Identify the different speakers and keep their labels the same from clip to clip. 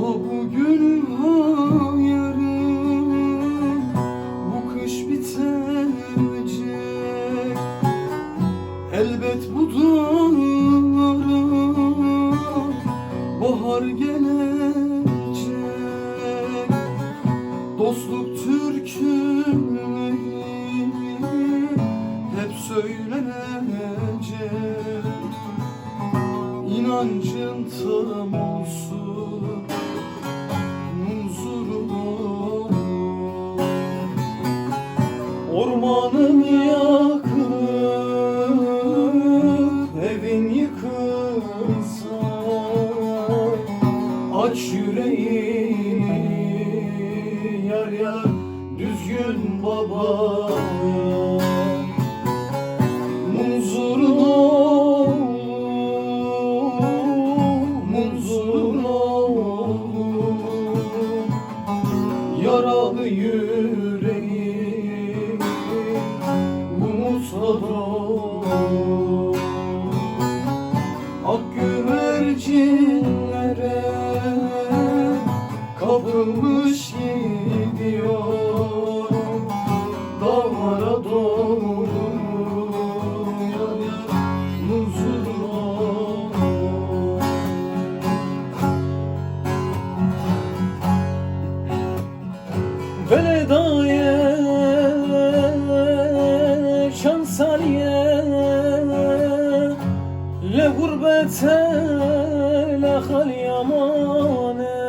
Speaker 1: O bugün ha Bu kış bitecek. Elbet bu Bahar gelecek. Dostluk türküleri Hep söylenecek. İnancın tam olsun. Ormanın yakıp evin yıkılsa Aç yüreği yar yar düzgün baba. Munzurun ol Yaralı yüreğim dolu Ak güvercinlere gidiyor. Dağlara doğru yar gurbete le hal yamane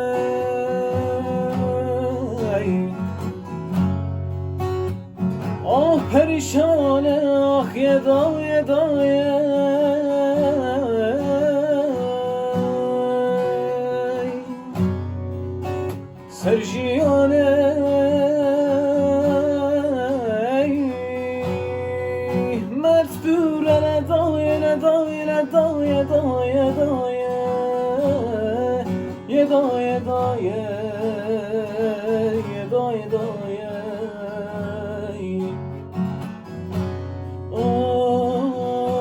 Speaker 1: Ah perişane ah yeda yeda daye daye daye daye daye Ye daye daye Ye daye daye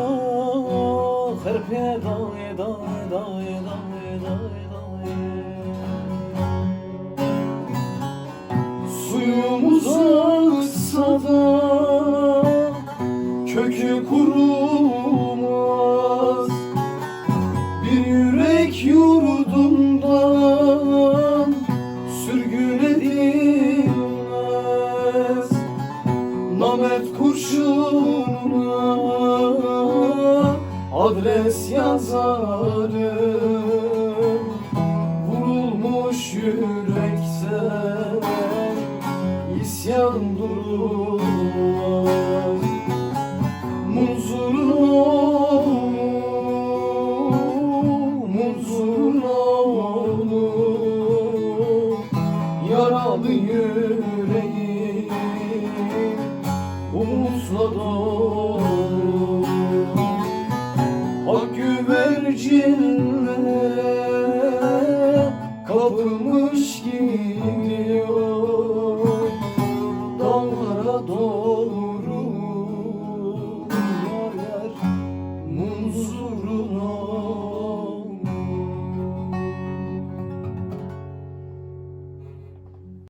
Speaker 1: Oh, herpe daye daye daye daye daye daye Suyumuz aksa da yürek yurdundan sürgün edilmez Namert kurşununa adres yazarım Yaralı yüreğim